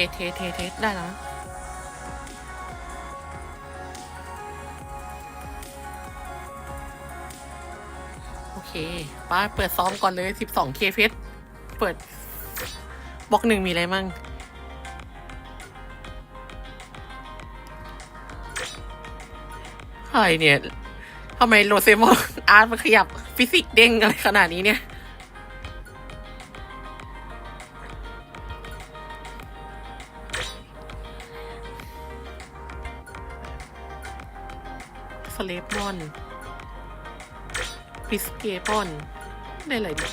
เทเทเทเทได้แล้วนะโอเคป้าเปิดซ้อมก่อนเลยสิบสองเคเพชรเปิดบล็อกหนึ่งมีอะไรมั่งอะไรเนี่ยทำไมโรเซมอนอาร์ตมันขยับฟิสิกส์เด้งอะไรขนาดนี้เนี่ย ริสเกปอนได้อะไรดิ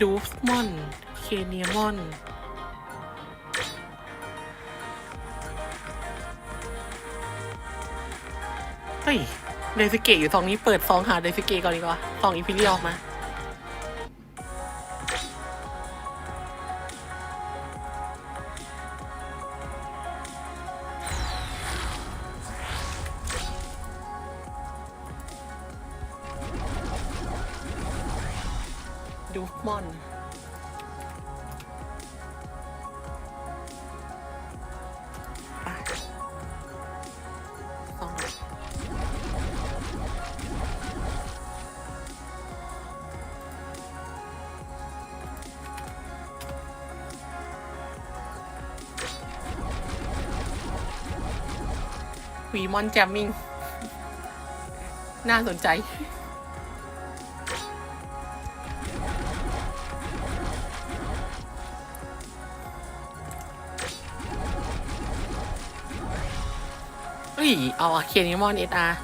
ดูฟมอน เคเนียมอน เฮ้ย เดซิเกะอยู่ซองนี้เปิดซองหาเดซิเกะก่อนดีกว่าซองอีพิเรียออกมา มอนแจมมิง น่าสนใจเฮ้ย เอาอะเคียนิมอนเอสอาร์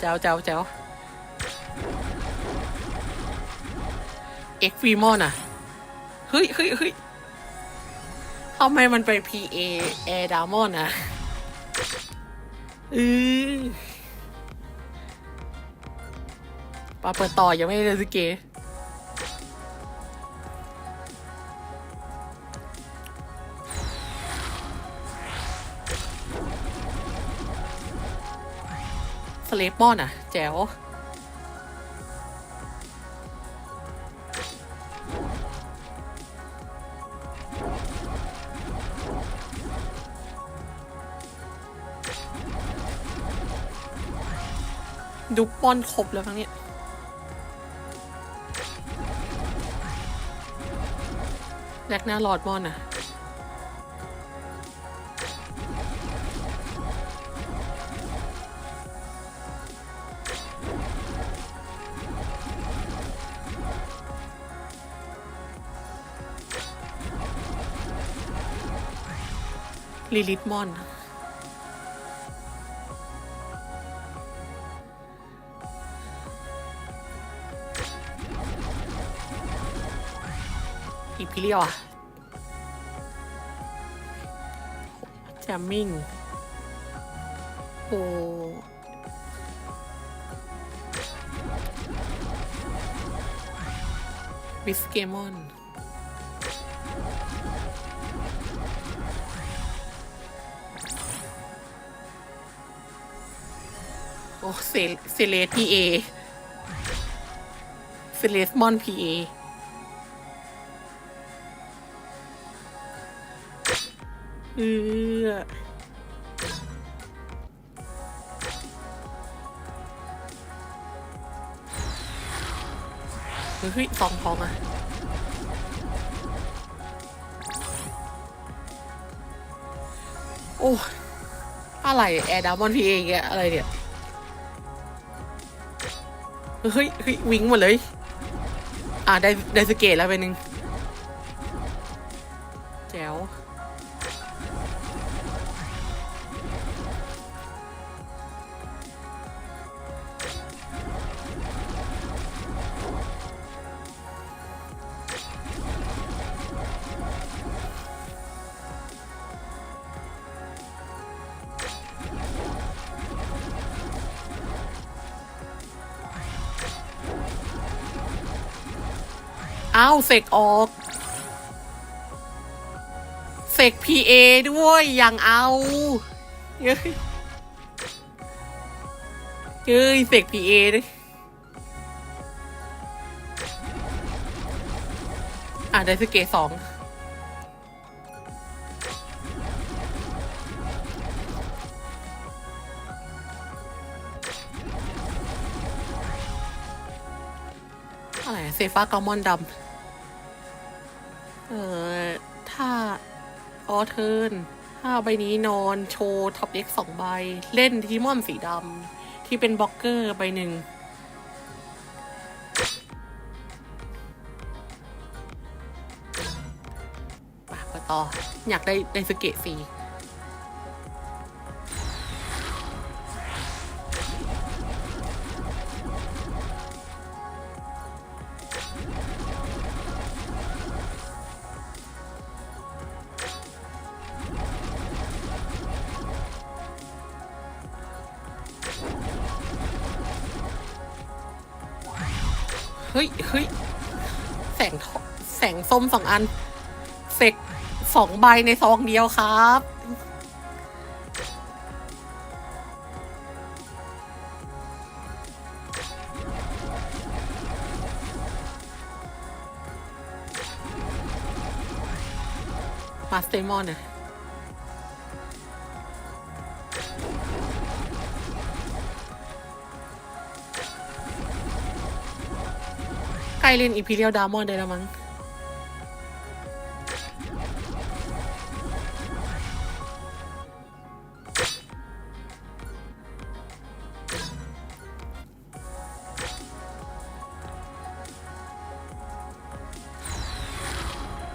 เจ้าเจ้าเจ้าเอ็กฟีมอนอะเฮ้ยเฮ้ยเฮ้ยทำไมมันไป PA แอร์ดามอนอะอือปาเปิดต่อยังไม่ได้เลยสิเก เลปมอนอะ แจ๋วดูปอนครบแล้วทั้งนี้แลกหน้าหลอดมอนอะ ลิลิตมอนอีพิเรียวอะแจมมิงโอ้บิสเกมอน อ้เซเซเลสพีเอเซเลสมอนพีเอเออเฮ้ยซองทองอะโอ้ อะไร แอร์ดามอนพีเองอะอะไรเนี่ย เฮ้ยเฮ้ยวิ่งหมดเลย อ่าได้ได้สเกตแล้วไปหนึ่งแจ๋ว เสกออก เสกพีเอด้วยอยังเอาเย้ยเย้ยเสกพีเอด้วยอะไดสเกตสองอะไรเซฟ้ากามอนดำ เออถ้าออเทิร์นถ้าใบนี้นอนโชว์ท็อปเอ็กสองใบ เล่นทีมอนสีดำที่เป็นบล็อกเกอร์ใบหนึ่งมาไปต่อ อยากได้ไดสเกตสี ฮ้ยเฮ้ยแสงทอแสงส้มสองอันเฟกสองใบในซองเดียวครับ มาสเตมอนเนี่ย ล้เล่นอีพีเรียลดามอนได้แล้วมั้ง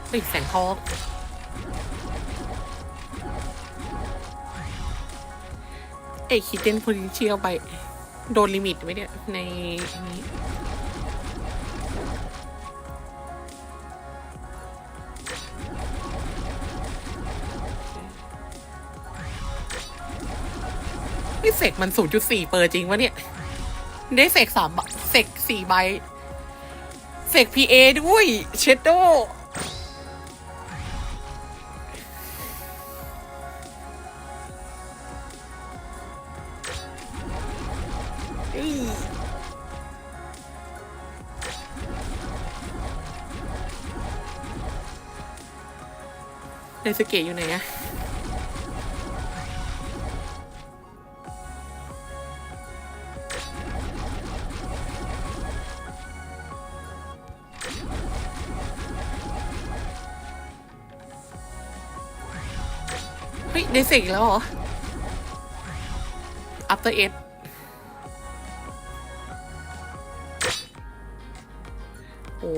เฮ้ยแสงทองเอ้คิดเด่นพอดีเชียลไป โดนลิมิตไหมเนี่ย ในนี้ เสกมัน 0.4เปอร์จริงวะเนี่ย ได้เสกสามใบเสกสี่ใบ เสกพีเอด้วย เชดโดอื้อไดสเกะอยู่ไหนอะ ดสเกะอีกแล้วเหรอ after eight โอ้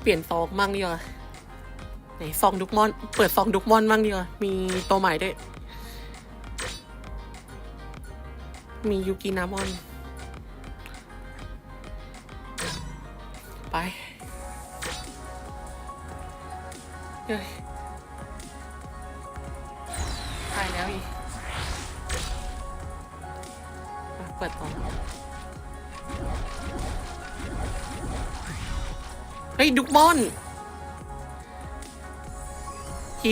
เปลี่ยนซองมั่งดีกว่าไหนซองดุกมอน เปิดซองดุกมอนมั่งดีกว่ามีตัวใหม่ด้วย มียูกินามอน ไปเฮ้ย มอนฮี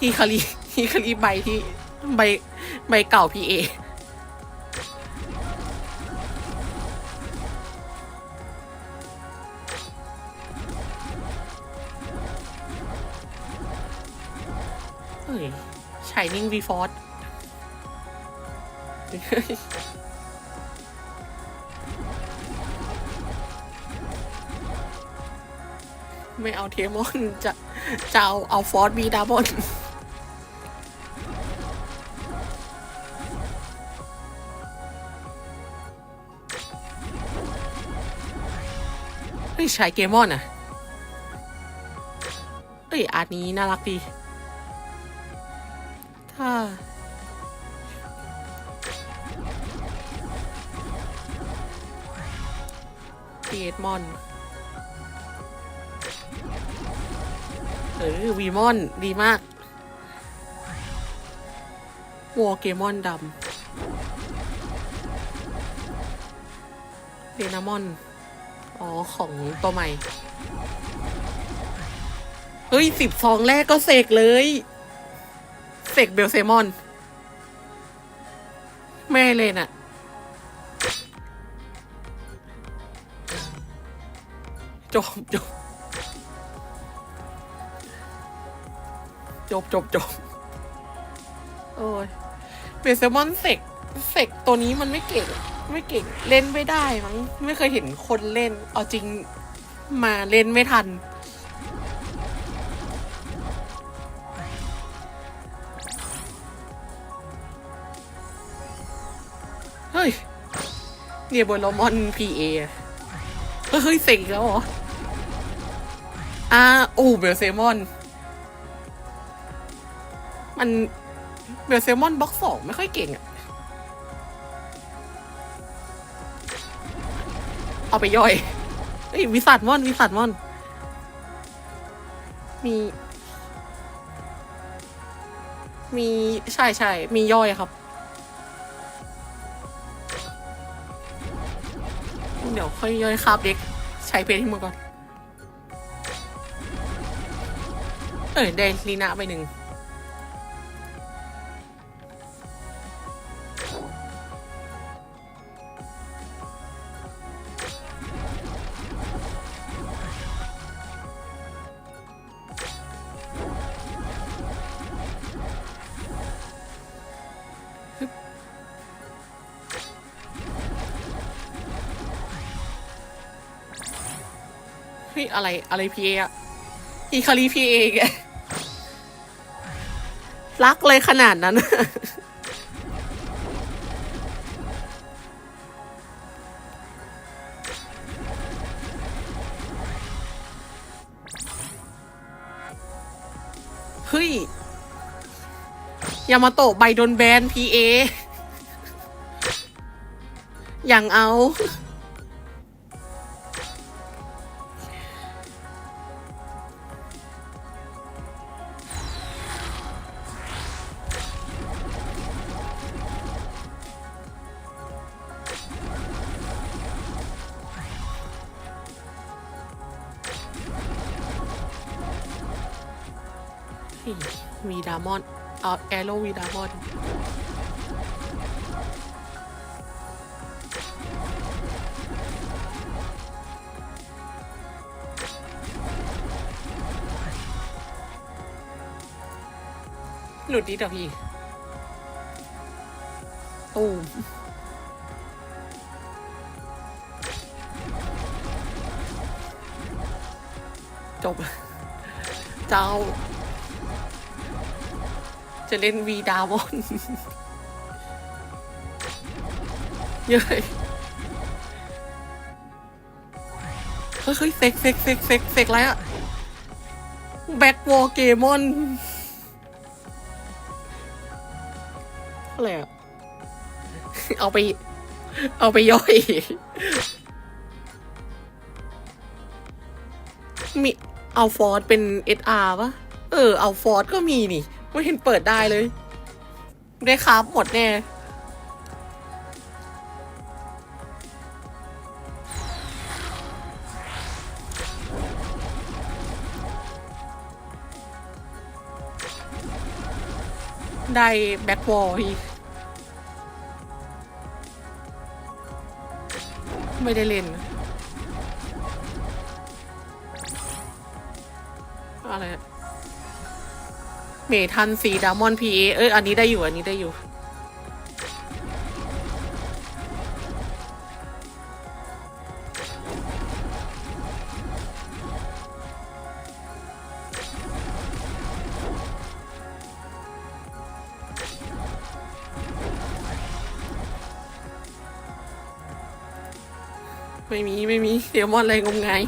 ฮีคารีฮีคารีใบที่ใบใบเก่าพีเอเฮ้ยชายนิ่งวีฟอร์ด ไม่เอาเทมอนจะจะเอาเอาฟอร์ดบีดามอนเฮ้ยชายเกมอนอะเฮ้ยอาร์ตนี้น่ารักดี ถ้าเกมอน ออวีมอนดีมากวอเกมอนดำเดนามอน อ๋อ ของตัวใหม่ เฮ้ยสิบซองแรกก็เสกเลย เสกเบลเซมอน แม่เลยน่ะ จบจบ จบจบจบโอ้ยเบลเซมอนเสกเสกตัวนี้มันไม่เก่ง ไม่เก่ง เล่นไม่ได้มั้งไม่เคยเห็นคนเล่น เอาจริงมาเล่นไม่ทัน เฮ้ยเนี่ยบนโลมอนพีเอเฮ้ยเสกอีกแล้วเหรออ่าโอ้เบลเซมอน มันเบลเซมอนบล็อกสองไม่ค่อยเก่งอะเอาไปย่อยเฮ้ยวิสัทมอนวิสัทมอน มี มีใช่ใช่มีย่อยครับ เดี๋ยวค่อยย่อยคาบเด็ก ใช้เพจที่มือก่อน เออได้ลีนาไปหนึ่ง อะไรอะไรพีเอะอีคารีพีเอแกรักเลยขนาดนั้น เฮ้ย ยามาโตะใบโดนแบนพีเอ อย่างเอาามอนเอาแอโรวีดามอนหลุดดิเดี๋ยวพี่ตูมจบ เจ้า จะเล่นวีดาวอนเย้ยเฮ้ยเฟกเฟกเฟกเฟกเฟกอะไรอะแบ็กวอลเกมอนอะไรอะเอาไป เอาไปย่อย มีเอาฟอร์ดเป็น SR ปะเออ เอาฟอร์ดก็มีนี่ ไม่เห็นเปิดได้เลยได้ครับหมดแน่ได้แบ็ควอลอีกไม่ได้เล่น อะไร เมทันสีดามอนพีเอเอ้ยอันนี้ได้อยู่อันนี้ได้อยู่ ไม่มี ไม่มีเดมอนอะไรงมงาย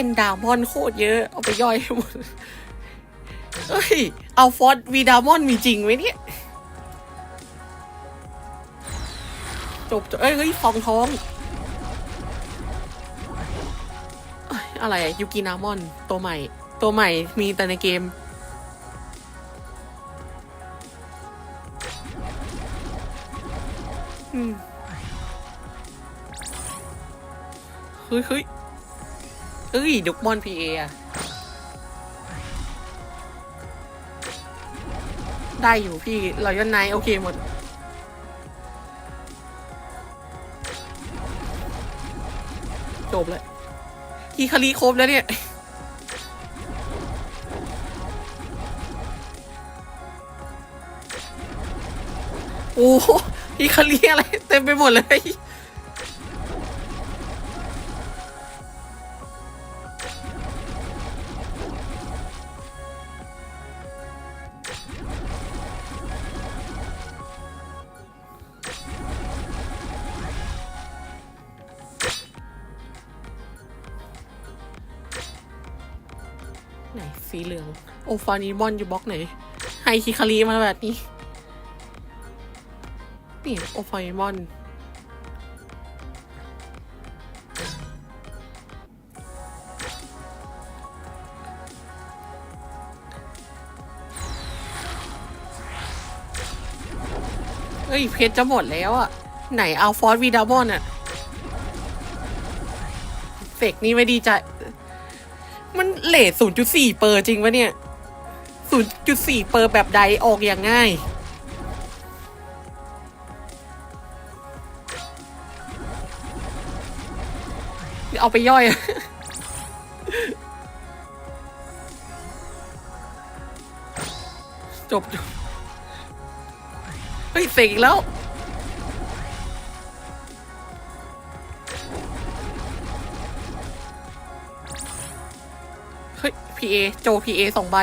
เกนดามอนโคตรเยอะ เอาไปย่อยให้หมดเอ้ย เอาฟอสวีดามอนมีจริงไหมเนี่ย จบจบเอ้ยเฮ้ยฟองท้องเอ้ยอะไรยูกินามอน ตัวใหม่ ตัวใหม่มีแต่ในเกม อืมเฮ้ยเฮ้ย เอ้ยดุกมอนพีเอะได้อยู่พี่รอยนไนโอเคหมด จบเลยฮีคารีครบแล้วเนี่ยโอ้โหฮีคารีอะไรเต็มไปหมดเลย องโอฟานีมอนอยู่บล็อกไหนไฮคิคารีมาแบบนี้ นี่โอฟานีมอนเฮ้ยเพชรจะหมดแล้วอะไหนเอาฟอสวีดามอนอะเฟกนี่ไม่ดีใจ มันเลทศูนย์จุดสี่เปอร์จริงปะเนี่ย ศูนย์จุดสี่เปอร์แบบใดออกอย่างง่าย เอาไปย่อย จบจบเฮ้ยเสกอีกแล้วเฮ้ยพีเอโจพีเอสองใบ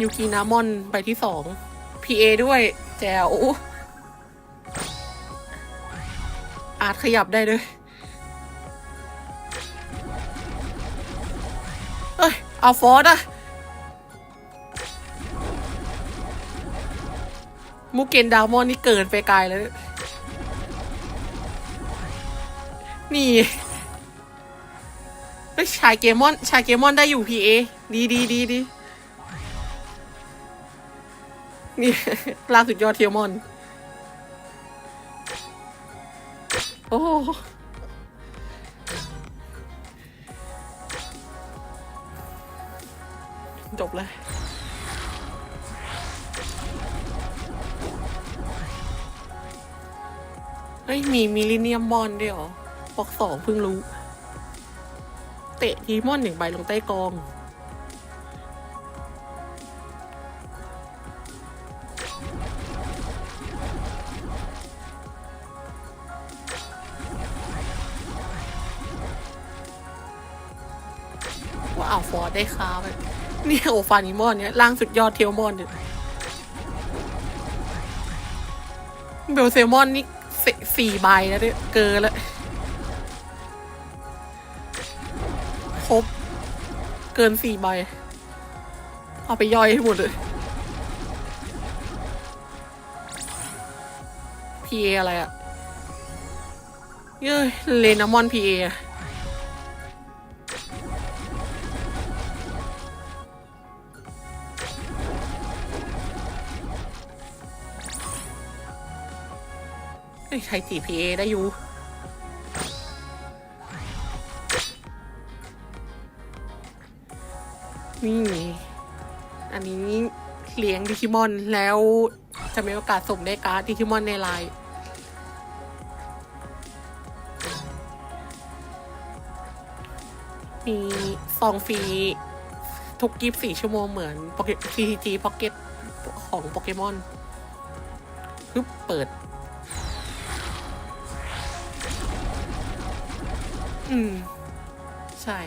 ยูกินามอนใบที่สองพีเอด้วยแจวอาร์ตขยับได้ด้วยเอ้ย เอาฟอร์ดอะมูเกนดาวมอนนี่เกินไปไกลแล้ว นี่เฮ้ยชายเกมอน ชายเกมอนได้อยู่พีเอดีดีดีดี นี่ ล่าสุดยอดเทียมอน โอ้จบเลยเฮ้ย มีมิลลิเนียมบอลด้วยหรอปอกสองเพิ่งรู้ เตะทีมอนหนึ่งใบลงใต้กอง ได้ค้าไปเนี่ยโอฟานิมอนเนี่ยล่างสุดยอดเทลมอนเนี่ยเบลเซลมอนนี่สสี่ใบแล้วเนี่ยเกินแล้วครบ เกินสี่ใบ เอาไปย่อยให้หมดเลยพีเออะไรอะเย้ยเลนามอนพีเอ ใช้ GPA ได้อยู่นี่อันนี้เลี้ยงดิจิมอนแล้วจะมีโอกาสส่งได้การ์ดดิจิมอนในไลน์มีซองฟรีทุกกิฟสี่ชั่วโมงเหมือน Pocket CTG Pocket ของโปเกมอนปึ๊บเปิด อืม ใช่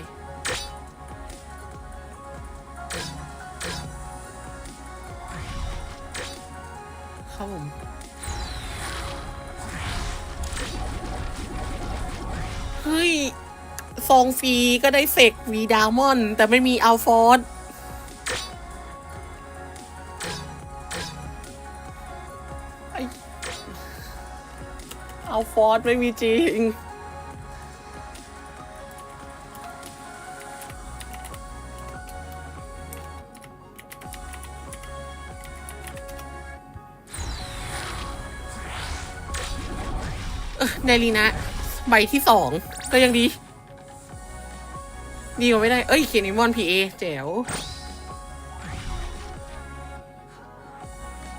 ครับผมเฮ้ย ซองฟรีก็ได้เฟกวีดามอน แต่ไม่มีอัลฟอร์ดไอ้เอาฟอร์สไม่มีจริง เดลีนะ ใบที่สองก็ยังดี ดีกว่าไม่ได้ เอ้ยเขียนอิมอนพีเอแจ๋ว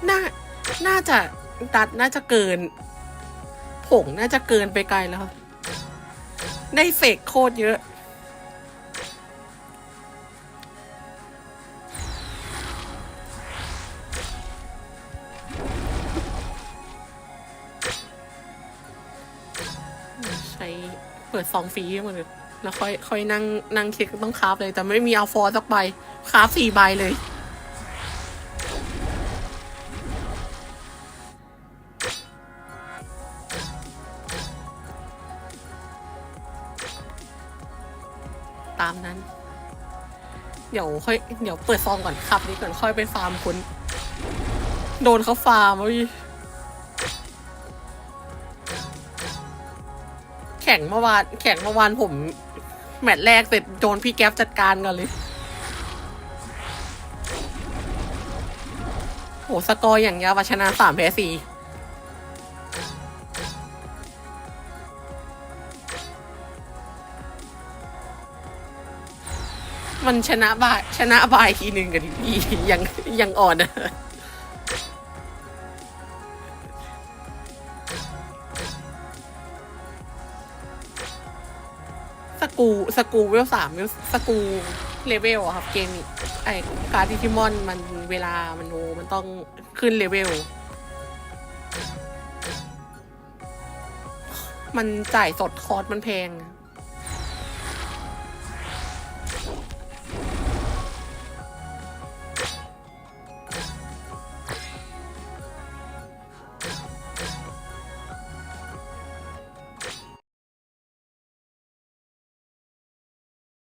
น่า น่าจะดัดน่าจะเกิน ผงน่าจะเกินไปไกลแล้ว ได้เฟกโคตรเยอะ ซองฟรีห้หมดเลยแล้วค่อยค่อยนั่งนั่งเช็คต้องคราฟเลย แต่ไม่มีเอาฟอร์สักใบคราฟสี่ใบเลย ตามนั้น เดี๋ยวค่อย เดี๋ยวเปิดซองก่อนครับนี้ก่อนค่อยไปฟาร์มคุณ โดนเขาฟาร์มเข่งเมื่อวานแข่งเมื่อวานผม แมตช์แรกเสร็จโดนพี่แก๊ปจัดการกันเลยโหสกอร์อย่างยาวชนะสามแพ้สี่มันชนะบ่ายชนะบ่ายทีหนึ่งกันพี่ยังยังอ่อนอะ กูสกูเวลสามเวลสกูเลเวลอะครับเกมไอการ์ดิทิมอนมันเวลามันโอมันต้องขึ้นเลเวล มันจ่ายสดคอร์สมันแพง